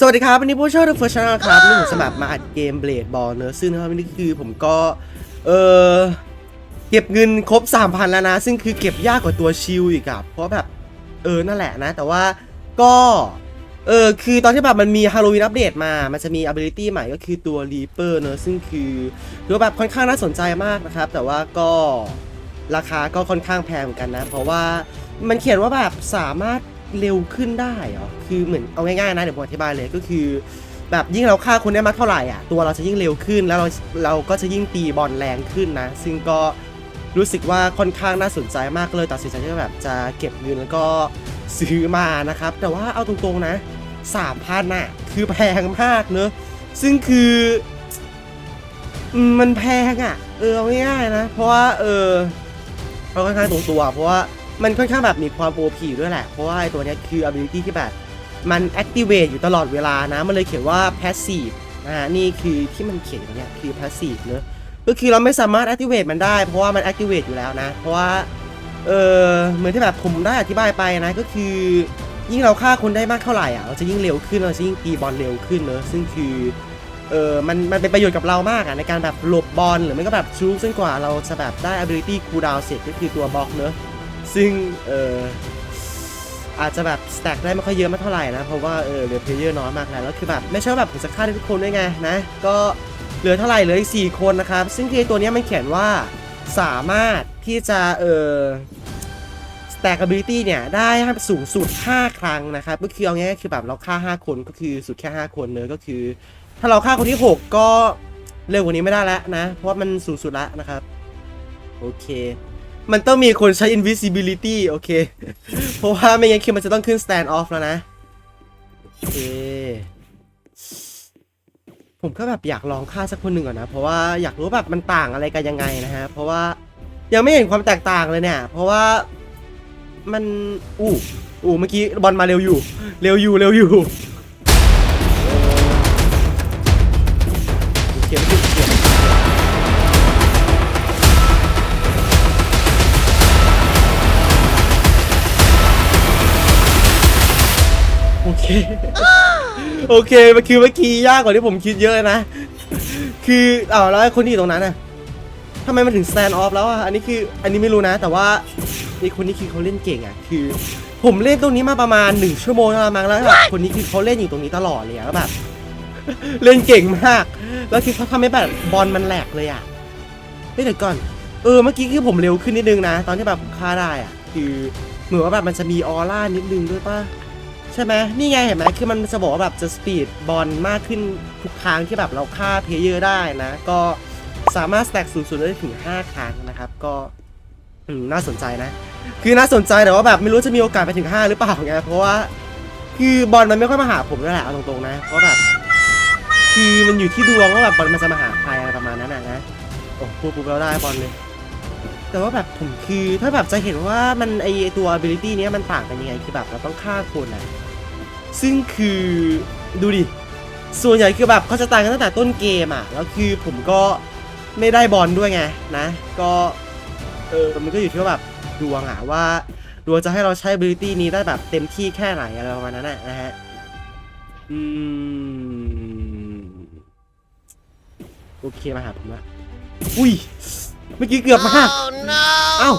สวัสดีครับ วันนี้ผู้ช่วยเดอะเฟิร์สชาแนครับนี่ผมสมัครมาอัดเกมเบลดบอลเนอะซึ่งนะครับนนี้คือผมก็ เออเก็บเงินครบ 3,000 แล้วนะ ซึ่งคือเก็บยากกว่าตัวชิลอีกอะเพราะแบบ เออ นั่นแหละนะ แต่ว่าก็ เออ คือตอนที่แบบมันมีฮาโลวีนอัปเดตมา มันจะมี ability ใหม่ก็คือตัว Reaper เนอะซึ่งคือถือว่าแบบค่อนข้างน่าสนใจมากนะครับ แต่ว่าก็ราคาก็ค่อนข้างแพงเหมือนกันนะ เพราะว่ามันเขียนว่าแบบสามารถ เร็วขึ้นได้เหรอคือเหมือนเอาง่ายๆนะเดี๋ยวผมอธิบายเลยก็คือ แบบยิ่งเราฆ่าคนได้มากเท่าไหร่อะตัวเราจะยิ่งเร็วขึ้นแล้วเราเราก็จะยิ่งตีบอลแรงขึ้นนะ ซึ่งก็รู้สึกว่าค่อนข้างน่าสนใจมากเลยตัดสินใจที่แบบจะเก็บเงินแล้วก็ซื้อมานะครับ แต่ว่าเอาตรงๆนะสามพันอะคือแพงมากเนอะซึ่งคือมันแพงอะเออเอาง่ายๆนะ เพราะว่าเออเอาค่อนข้างตรงตัวเพราะว่า มันค่อนข้างแบบมีความโปรผีด้วยแหละ เพราะว่าไอ้ตัวนี้คือ ability ที่แบบ มัน activate อยู่ตลอดเวลานะ มันเลยเขียนว่า passive นะฮะนี่คือที่มันเขียนอยู่เนี่ยคือ passive เนอะก็คือเราไม่สามารถ activate มันได้ เพราะว่ามัน activate อยู่แล้วนะ เพราะว่า เออเหมือนที่แบบผมได้อธิบายไปนะ ก็คือ ยิ่งเราฆ่าคนได้มากเท่าไหร่อะ เราจะยิ่งเร็วขึ้น เราจะยิ่งตีบอลเร็วขึ้นเนอะซึ่งคือ เออมัน มันเป็นประโยชน์กับเรามากอะในการแบบหลบบอล หรือไม่ก็แบบชูซึ่งกว่าเราจะแบบได้ ability cooldown เสร็จก็คือตัวบล็อกเนอะ ซึ่งเอออาจจะแบบสแต็กได้ไม่ค่อยเยอะไม่เท่าไหร่นะ เพราะว่าเออเหลือเพลเยอร์น้อยมากแล้วแล้วคือแบบไม่ใช่ว่าแบบผมจะฆ่าได้ทุกคนด้วยไงนะก็เหลือเท่าไหร่เหลืออีกสี่คนนะครับ ซึ่งคือตัวนี้มันเขียนว่าสามารถที่จะเออ stack ability เนี่ยได้สูงสุด 5 ครั้งนะครับก็คือเอาง่ายๆคือแบบเราฆ่า 5 คนก็คือสุดแค่ 5 คนเนอะก็คือ ถ้าเราฆ่าคนที่ 6 ก็เร็วกว่านี้ไม่ได้แล้วนะ เพราะว่ามันสูงสุดแล้วนะครับ โอเค มันต้องมีคนใช้ invisibility โอเค เพราะว่าไม่งั้นคือมันจะต้องขึ้น stand off แล้วนะ โอเค ผมก็แบบอยากลองฆ่าสักคนหนึ่งก่อนนะ เพราะว่าอยากรู้แบบมันต่างอะไรกันยังไงนะฮะ เพราะว่ายังไม่เห็นความแตกต่างเลยเนี่ย เพราะว่ามันอู้อู้เมื่อกี้บอลมาเร็วอยู่ เร็วอยู่เร็วอยู่เออ เคโอเค โอเคมันคือเมื่อกี้ยากกว่าที่ผมคิดเยอะเลยนะ คืออ้าวแล้วไอ้คนที่อยู่ตรงนั้นน่ะทำไมมันถึง stand off แล้วอะ อันนี้คือ อันนี้ไม่รู้นะ แต่ว่าไอ้คนนี้คือเขาเล่นเก่งอะ คือ ผมเล่นตรงนี้มาประมาณหนึ่งชั่วโมงแล้วมั้งแล้วแบบคนนี้คือเขาเล่นอยู่ตรงนี้ตลอดเลยอะแล้วแบบ เล่นเก่งมาก แล้วคือเขาทำให้แบบบอลมันแหลกเลยอะเฮ้ยเดี๋ยวก่อน เออ เมื่อกี้คือผมเร็วขึ้นนิดนึงนะ ตอนที่แบบผมฆ่าได้อะ คือเหมือนว่าแบบมันจะมีออร่านิดนึงด้วยป่ะ ใช่ไหมนี่ไงเห็นไหมคือมันจะบอกว่าแบบจะสปีดบอลมากขึ้นทุกครั้งที่แบบเราฆ่าเพลเยอร์ได้นะ ก็สามารถสแต็กสูงสุดได้ถึง 5 ครั้งนะครับ ก็น่าสนใจนะ คือน่าสนใจแต่ว่าแบบไม่รู้จะมีโอกาสไปถึง 5 หรือเปล่าไงเพราะว่าคือบอลมันไม่ค่อยมาหาผมด้วยแหละเอาตรงๆนะเพราะแบบคือมันอยู่ที่ดวงว่าแบบบอลมันจะมาหาใครอะไรประมาณนั้นนะนะโอ้พูดปุ๊บเราได้บอลเลย แต่ว่าแบบผมคือถ้าแบบจะเห็นว่ามันไอตัว ability เนี้ยมันต่างกันยังไงคือแบบเราต้องฆ่าคนอะ ซึ่งคือดูดิ ส่วนใหญ่คือแบบเขาจะต่างกันตั้งแต่ต้นเกมอะแล้วคือผมก็ไม่ได้บอลด้วยไงนะ ก็เออมันก็อยู่ที่ว่าแบบดวงอะว่าดวงจะให้เราใช้ ability นี้ได้แบบเต็มที่แค่ไหนอะไรประมาณนั้นนะนะฮะ อืม โอเคมาหาผมละอุ้ย เมื่อกี้เกือบมาก Oh no! เอ้า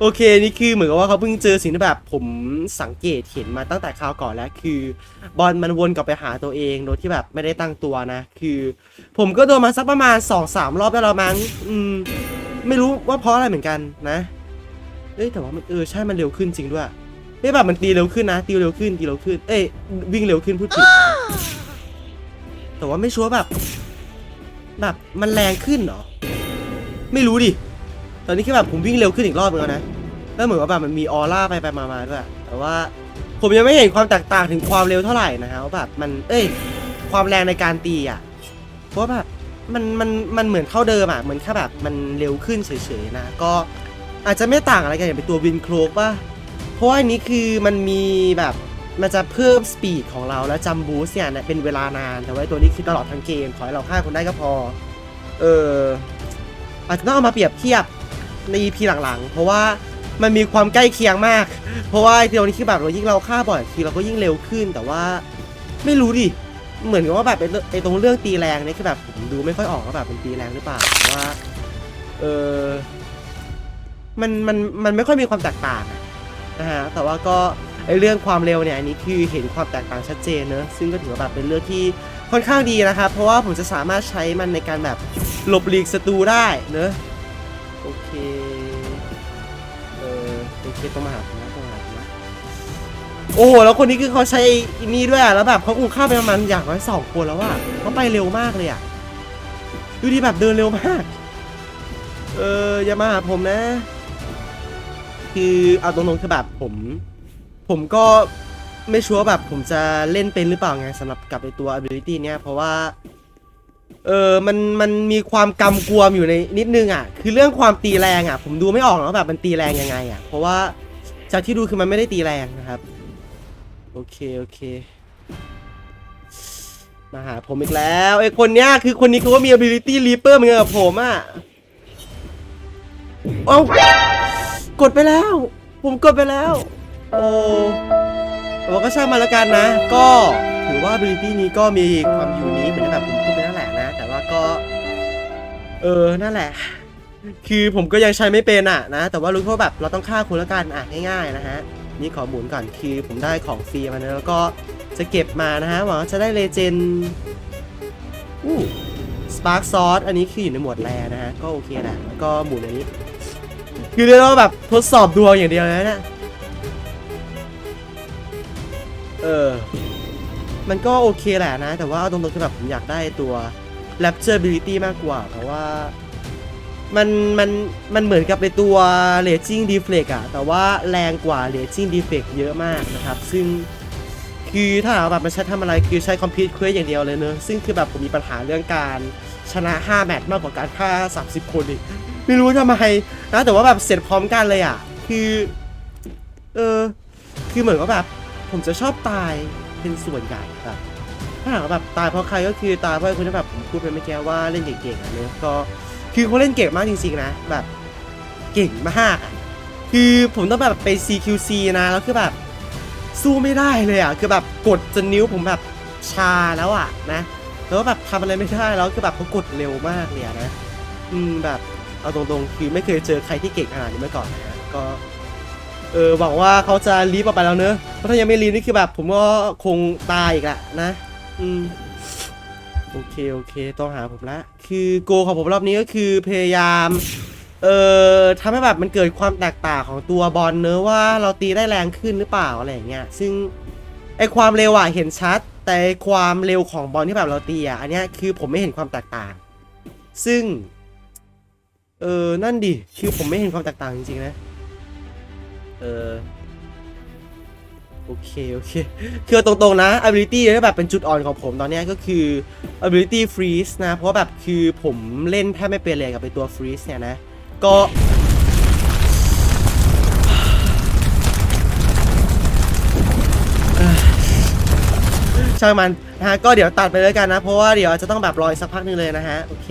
โอเคนี่คือเหมือนกับว่าเขาเพิ่งเจอสิ่งที่แบบผมสังเกตเห็นมาตั้งแต่คราวก่อนแล้วคือบอลมันวนกลับไปหาตัวเองโดยที่แบบไม่ได้ตั้งตัวนะ คือ ผมก็โดนมาสักประมาณ2อสามรอบแล้วมั้งอืมไม่รู้ว่าเพราะอะไรเหมือนกันนะเอ้ยแต่ว่ามันเออใช่มันเร็วขึ้นจริงด้วยเอ้ยแบบมันตีเร็วขึ้นนะตีเร็วขึ้นตีเร็วขึ้น เอ้ยวิ่งเร็วขึ้นพูดผิดแต่ว่าไม่ชัวร์แบบ แบบมันแรงขึ้นเหรอไม่รู้ดิ ตอนนี้คือแบบผมวิ่งเร็วขึ้นอีกรอบนึงแล้วนะแล้วเหมือนว่าแบบมันมีออร่าไปไปมามาด้วย แต่ว่าผมยังไม่เห็นความแตกต่างถึงความเร็วเท่าไหร่นะฮะว่าแบบมันเอ้ย ความแรงในการตีอะเพราะว่าแบบมันมันมันเหมือนเท่าเดิมอะเหมือนแค่แบบมันเร็วขึ้นเฉยๆนะก็อาจจะไม่ต่างอะไรกันอย่างเป็นตัววินโครกป่ะเพราะว่าอันนี้คือมันมีแบบมันจะเพิ่มสปีดของเราแล้วจัมบูสเนี่ยเป็นเวลานานแต่ว่าตัวนี้คือตลอดทั้งเกมขอให้เราฆ่าคนได้ก็พอ เอออาจจะต้องเอามาเปรียบเทียบ ใน EP หลังๆ เพราะว่ามันมีความใกล้เคียงมาก เพราะว่าไอ้ตัวนี้คือแบบเรายิ่งเราฆ่าบ่อยคือเราก็ยิ่งเร็วขึ้น แต่ว่าไม่รู้ดิ เหมือนกับว่าแบบไอ้ไอตรงเรื่องตีแรงเนี่ยคือแบบผมดูไม่ค่อยออกว่าแบบมันตีแรงหรือเปล่าแต่ว่า เออมันมันมันไม่ค่อยมีความแตกต่างนะฮะ แต่ว่าก็ไอ้เรื่องความเร็วเนี่ยอันนี้คือเห็นความแตกต่างชัดเจนเนอะซึ่งก็ถือว่าแบบเป็นเรื่องที่ค่อนข้างดีนะครับ เพราะว่าผมจะสามารถใช้มันในการแบบหลบหลีกศัตรูได้เนอะ โอเค เออโอเคต้องมาหาผมนะต้องมาหาผมนะโอ้โหแล้วคนนี้คือเขาใช้อันนี้ด้วยอะแล้วแบบเขาอุ้ข้ามไปประมาณอย่างน้อยสองคนแล้วอะเขาไปเร็วมากเลยอะดูดีแบบเดินเร็วมาก เอออย่ามาหาผมนะ คือเอาตรงๆคือแบบผม ผมก็ไม่ชัวร์แบบผมจะเล่นเป็นหรือเปล่าไงสำหรับกับไอตัว ability เนี้ยเพราะว่า เออมันมันมีความกำกวมอยู่ในนิดนึงอะ คือเรื่องความตีแรงอะ ผมดูไม่ออกแล้วาแบบมันตีแรงยังไงอะ เพราะว่าจากที่ดูคือมันไม่ได้ตีแรงนะครับ โอเค โอเค มาหาผมอีกแล้วไอ้คนเนี้ยคือคนนี้เขาก็มี ability leaper เหมือนกับผมอะเอากดไปแล้ว ผมกดไปแล้ว โอ้แต่ว่าก็ช่างมาแล้วกันนะ ก็ถือว่า ability นี้ก็มีความอยู่นิคเหมือนที่แบบผม เออ นั่นแหละ คือผมก็ยังใช้ไม่เป็นอะนะ แต่ว่ารู้แค่ว่าแบบเราต้องฆ่าคุณแล้วกันอะง่ายๆนะฮะ นี่ขอหมุนก่อนคือผมได้ของฟรีมานะแล้วก็จะเก็บมานะฮะหวังว่าจะได้เลเจนอู้สปาร์คซอสอันนี้คืออยู่ในหมวดแรนะฮะ ก็โอเคแหละแล้วก็หมุนอันนี้ คือเรียกว่าแบบทดสอบดวงอย่างเดียวเลยนะเนี่ยเออ มันก็โอเคแหละนะ แต่ว่าเอาตรงๆคือแบบผมอยากได้ตัว Rapturability มากกว่า เพราะว่ามันมันมันเหมือนกับในตัว Raging Deflect อะแต่ว่าแรงกว่า Raging Deflect เยอะมากนะครับ ซึ่งคือถ้าหากว่าแบบมันใช้ทำอะไรคือใช้ Complete Quest อย่างเดียวเลยเนอะซึ่งคือแบบผมมีปัญหาเรื่องการชนะ 5 แมตช์มากกว่าการฆ่า 30 คนอีก ไม่รู้ทำไมนะแต่ว่าแบบเสร็จพร้อมกันเลยอะ คือ เออ คือเหมือนว่าแบบ ผมจะชอบตายเป็นส่วนใหญ่แบบ ถ้าหากแบบตายเพราะใครก็คือตายเพราะคนที่แบบผมพูดไปเมื่อกี้ว่าเล่นเก่งๆอะเนอก็คือเขาเล่นเก่งมากจริงๆนะแบบเก่งมากอะคือผมต้องแบบไป CQC นะแล้วคือแบบสู้ไม่ได้เลยอะคือแบบกดจนนิ้วผมแบบชาแล้วอะนะแล้วแบบทำอะไรไม่ได้แล้วคือแบบเขากดเร็วมากเลยนะอืมแบบเอาตรงๆคือไม่เคยเจอใครที่เก่งขนาดนี้มาก่อนนะฮะก็เออหวังว่าเขาจะรีบออกไปแล้วเนอะเพราะถ้ายังไม่รีบนี่คือแบบ ผมก็คงตายอีกละนะ อืมโอเคโอเคต้องหาผมละคือโกของผมรอบนี้ก็คือพยายามเอ่อทำให้แบบมันเกิดความแตกต่างของตัวบอลเนอะว่าเราตีได้แรงขึ้นหรือเปล่าอะไรอย่างเงี้ยซึ่งไอความเร็วอะเห็นชัด แต่ความเร็วของบอลที่แบบเราตีอะอันเนี้ยคือผมไม่เห็นความแตกต่าง ซึ่งเออนั่นดิคือผมไม่เห็นความแตกต่างจริงๆนะเออ โอเค โอเค คือตรงๆนะ ability ที่แบบเป็นจุดอ่อนของผมตอนนี้ก็คือ ability freeze นะ เพราะแบบคือผมเล่นแทบไม่เป็นเลยกับไปตัว freeze เนี่ยนะ ก็ช่างมันนะฮะก็เดี๋ยวตัดไปเลยกันนะ เพราะว่าเดี๋ยวจะต้องแบบรออีกสักพักนึงเลยนะฮะ โอเค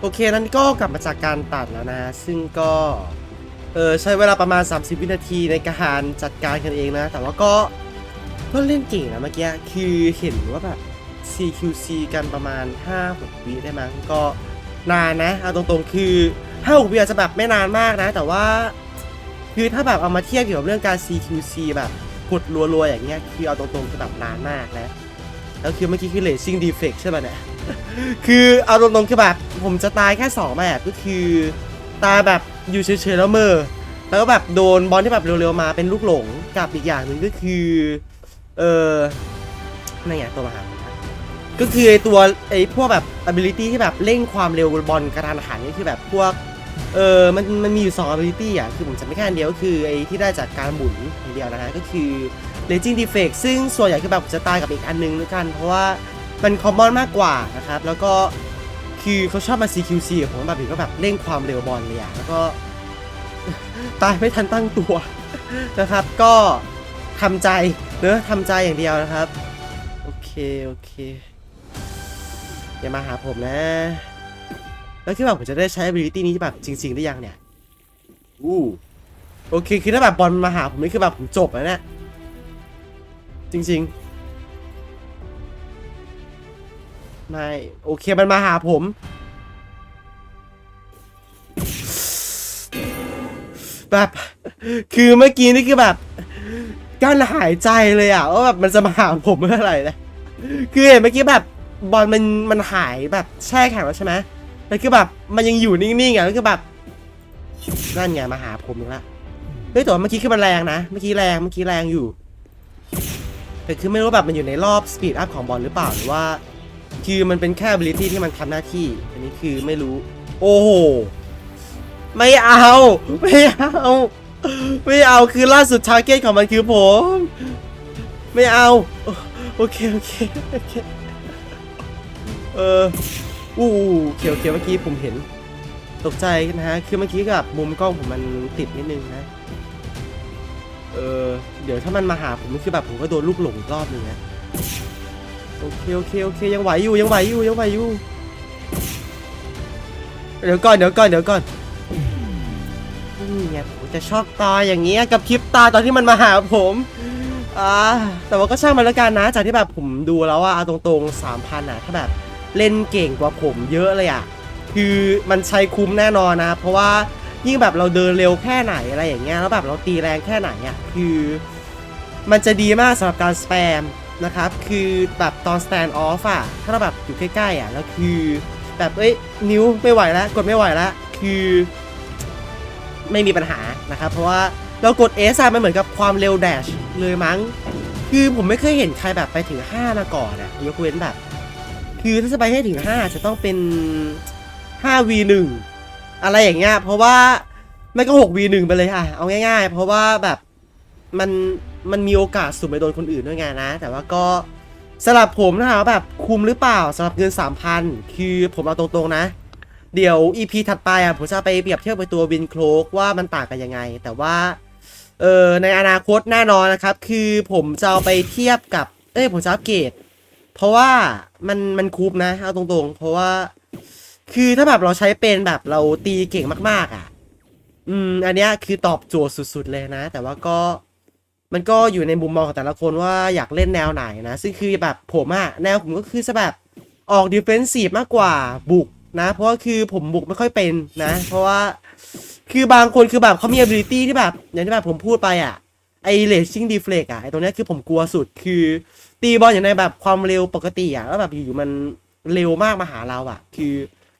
โอเค นั้นก็กลับมาจากการตัดแล้วนะ ซึ่งก็ เออใช้เวลาประมาณ 30 วินาทีในการจัดการกันเองนะ แต่ว่าก็ก็เล่นเก่งนะเมื่อกี้คือเห็นว่าแบบ CQC กันประมาณ 5-6 วิได้มั้งก็นานนะเอาตรงๆคือ5-6วิอาจจะแบบไม่นานมากนะ แต่ว่า คือถ้าแบบเอามาเทียบเกี่ยวกับเรื่องการ CQC แบบกดรัวๆอย่างเงี้ยคือเอาตรงๆคือแบบนานมากนะแล้วคือเมื่อกี้คือ racing defect ใช่ป่ะเนี่ยคือเอาตรงๆคือแบบผมจะตายแค่2แบบก็คือ ตาแบบอยู่เฉยๆแล้วเมอแล้วก็แบบโดนบอลที่แบบเร็วๆมาเป็นลูกหลงกับอีกอย่างหนึ่งก็คือ เออนั่นไงตัวมาหาก็คือไอตัวไอพวกแบบ ability ที่แบบเร่งความเร็วบอลกระทันหันนี่คือแบบพวกเออมันมันมีอยู่ 2 ability อะ คือผมจำไม่แค่อันเดียวก็คือไอที่ได้จากการหมุนอย่างเดียวนะฮะ ก็คือ raging defect ซึ่งส่วนใหญ่คือแบบผมจะตายกับอีกอันนึงด้วยกัน เพราะว่ามัน common มากกว่านะครับ แล้วก็ คือเขาชอบมา CQC กับผมแบบนี้ก็แบบเร่งความเร็วบอลเลยอะแล้วก็ ตายไม่ทันตั้งตัว นะครับ ก็ทำใจเนอะทำใจอย่างเดียวนะครับ โอเค โอเคอย่ามาหาผมนะ แล้วที่แบบผมจะได้ใช้ ability นี้แบบจริง ๆ ได้ยังเนี่ยอู้โอเค คือถ้าแบบบอลมาหาผมนี่คือแบบผมจบแล้วเนี่ยจริง ๆ ไม่ โอเคมันมาหาผม แบบ คือเมื่อกี้นี่คือแบบกั้นหายใจเลยอะว่าแบบมันจะมาหาผมเมื่อไหร่นะคือเห็นเมื่อกี้แบบบอลมันมันหายแบบแช่แข็งแล้วใช่ไหมแล้วคือแบบมันยังอยู่นิ่งๆอะแล้วคือแบบนั่นไงมาหาผมอีกแล้วเฮ้ยแต่ว่าเมื่อกี้คือมันแรงนะเมื่อกี้แรงเมื่อกี้แรงอยู่แต่คือไม่รู้แบบมันอยู่ในรอบสปีดอัพของบอลหรือเปล่าหรือว่า คือมันเป็นแค่ ability ที่มันทำหน้าที่ อันนี้คือไม่รู้ โอ้โห ไม่เอา ไม่เอา ไม่เอาคือล่าสุด t า r g เก็ตของมันคือผม ไม่เอา โอเค โอเค โอเค เอออู้โอเคโอเคเมื่อกี้ผมเห็น ตกใจนะฮะ คือเมื่อกี้กับมุมกล้องผมมันติดนิดนึงนะ เออ เดี๋ยวถ้ามันมาหาผมมันคือแบบผมก็โดนลูกหลงอีกรอบนึงนะ โอเคโอเคโอเคยังไหวอยู่ยังไหวอยู่ยังไหวอยู่เดี๋ยวก่อนเดี๋ยวก่อนเดี๋ยวก่อนนี่ไงผมจะชอบตาอย่างเงี้ยกับคลิปตาตอนที่มันมาหาผมอ่าแต่ว่าก็ช่างมันแล้วกันนะจากที่แบบผมดูแล้วว่าเอาตรงๆสามพันอะถ้าแบบเล่นเก่งกว่าผมเยอะเลยอะคือมันใช้คุ้มแน่นอนนะ เพราะว่ายิ่งแบบเราเดินเร็วแค่ไหนอะไรอย่างเงี้ยแล้วแบบเราตีแรงแค่ไหนอะคือ มันจะดีมากสำหรับการสแปม นะครับ คือแบบตอน stand off อะ ถ้าเราแบบอยู่ใกล้ๆอะ แล้วคือ แบบเอ้ยนิ้วไม่ไหวแล้ว กดไม่ไหวแล้ว คือไม่มีปัญหานะครับ เพราะว่าเรากด S อะมันเหมือนกับความเร็วแดชเลยมั้ง คือผมไม่เคยเห็นใครแบบไปถึง 5 มาก่อนอะยกเว้นแบบ คือถ้าจะไปให้ถึง 5 จะต้องเป็น 5v1 อะไรอย่างเงี้ย เพราะว่าไม่ก็ 6v1 ไปเลยอะเอาง่าย ๆ เพราะว่าแบบมัน มันมีโอกาสสุ่มไปโดนคนอื่นด้วยไงนะ แต่ว่าก็สำหรับผมนะครับแบบคุ้มหรือเปล่าสำหรับเงิน 3,000 คือผมเอาตรงๆนะ เดี๋ยว EP ถัดไปอะผมจะไปเปรียบเทียบไปตัววินโคลกว่ามันต่างกันยังไง แต่ว่าเออในอนาคตแน่นอนนะครับ คือผมจะเอาไปเทียบกับ เอ้ยผมจะอัปเกรดเพราะว่ามันมันคุ้มนะเอาตรงๆ เพราะว่า คือถ้าแบบเราใช้เป็นแบบเราตีเก่งมาก ๆ อะ อืม อันเนี้ยคือตอบโจทย์สุด ๆ เลยนะ แต่ว่าก็ มันก็อยู่ในมุมมองของแต่ละคนว่าอยากเล่นแนวไหนนะ ซึ่งคือแบบผมอะแนวผมก็คือจะแบบออกดิเฟนซีฟมากกว่าบุกนะ เพราะว่าคือผมบุกไม่ค่อยเป็นนะ เพราะว่าคือบางคนคือแบบเขามี ability ที่แบบอย่างที่แบบผมพูดไปอะไอเลชิ่งดีเฟลกอะไอตรงนี้คือผมกลัวสุดคือ ตีบอลอย่างในแบบความเร็วปกติอะแล้วแบบอยู่ๆมันเร็วมากมาหาเราอะคือ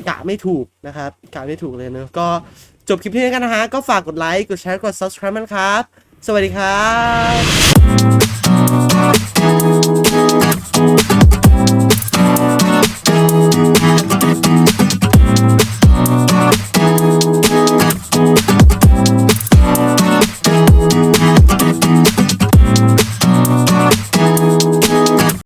กะไม่ถูกนะครับกะไม่ถูกเลยเนอะก็จบคลิปนี้กันนะฮะ ก็ฝากกดไลค์ กดแชร์ กด subscribe มันครับ สวัสดีครับ